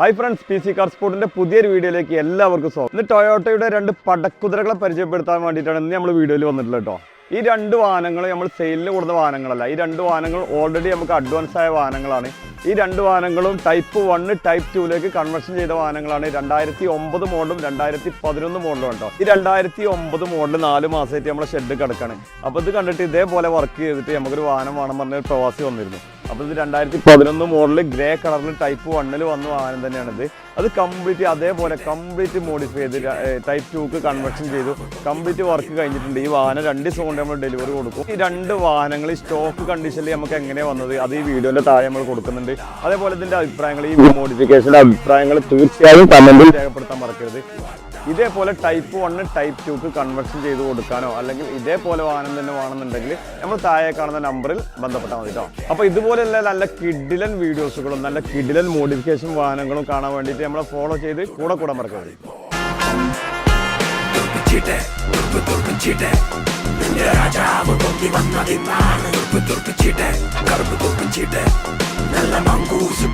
Hi friends P C car സ്പോർട്ടിന്റെ പുതിയൊരു വീഡിയോയിലേക്ക് എല്ലാവർക്കും സ്വാഗതം ഇന്ന് ടൊയോട്ടയുടെ രണ്ട് പടക്കുതിരകളെ പരിചയപ്പെടുത്താൻ വേണ്ടിയിട്ടാണ് ഇന്ന് നമ്മൾ വീഡിയോയിൽ വന്നിട്ടുള്ളത് കേട്ടോ. ഈ രണ്ട് വാഹനങ്ങൾ നമ്മൾ സെയിലിൽ കൊടുത്ത വാഹനങ്ങളല്ല ഈ രണ്ട് വാഹനങ്ങൾ ഓൾറെഡി നമുക്ക് അഡ്വാൻസ് ആയ വാഹനങ്ങളാണ്. ഈ രണ്ട് വാഹനങ്ങളും ടൈപ്പ് വണ്ണ് ടൈപ്പ് ടൂലേക്ക് കൺവേർഷൻ ചെയ്ത വാഹനങ്ങളാണ്. രണ്ടായിരത്തി ഒമ്പത് മോഡലും രണ്ടായിരത്തി പതിനൊന്ന് മോഡലും കേട്ടോ. ഈ രണ്ടായിരത്തി ഒമ്പത് മോഡൽ നാല് മാസമായിട്ട് നമ്മളെ ഷെഡ് കിടക്കാണ്. അപ്പോൾ ഇത് കണ്ടിട്ട് ഇതേപോലെ വർക്ക് ചെയ്തിട്ട് നമുക്കൊരു വാഹനം വേണം പറഞ്ഞ പ്രവാസി വന്നിരുന്നു. അപ്പോൾ ഇത് രണ്ടായിരത്തി പതിനൊന്ന് മോഡൽ ഗ്രേ കളറിൽ ടൈപ്പ് വണ്ണിൽ വന്ന വാഹനം തന്നെയാണിത്. അത് കംപ്ലീറ്റ് അതേപോലെ കംപ്ലീറ്റ് മോഡിഫൈ ചെയ്ത് ടൈപ്പ് ടൂക്ക് കൺവെർഷൻ ചെയ്തു. കംപ്ലീറ്റ് വർക്ക് കഴിഞ്ഞിട്ടുണ്ട്. ഈ വാഹനം രണ്ട് ദിവസം കൊണ്ട് നമ്മൾ ഡെലിവറി കൊടുക്കും. ഈ രണ്ട് വാഹനങ്ങൾ സ്റ്റോക്ക് കണ്ടീഷനിൽ നമുക്ക് എങ്ങനെയാണ് വന്നത്? അത് ഈ വീഡിയോന്റെ താഴെ നമ്മൾ കൊടുക്കുന്നുണ്ട്. അതേപോലെ ഇതിന്റെ അഭിപ്രായങ്ങൾ ഈ മോഡിഫിക്കേഷന്റെ അഭിപ്രായങ്ങൾ തീർച്ചയായും കമന്റിൽ രേഖപ്പെടുത്താൻ മറക്കരുത്. ഇതേപോലെ ടൈപ്പ് വണ്ണ് ടൈപ്പ് ടുക്ക് കൺവെർഷൻ ചെയ്ത് കൊടുക്കാനോ അല്ലെങ്കിൽ ഇതേപോലെ വാഹനം തന്നെ വേണമെന്നുണ്ടെങ്കിൽ നമ്മൾ താഴെ കാണുന്ന നമ്പറിൽ ബന്ധപ്പെട്ടാൽ മതി കേട്ടോ അപ്പോൾ ഇതുപോലെയുള്ള നല്ല കിഡിലൻ വീഡിയോസുകളും നല്ല കിഡിലൻ മോഡിഫിക്കേഷൻ വാഹനങ്ങളും കാണാൻ വേണ്ടിയിട്ട് നമ്മളെ ഫോളോ ചെയ്ത് കൂടെ കൂടെ മറക്കരുത് രാജാവ് കറുപ്പ് നല്ല മങ്കൂസ്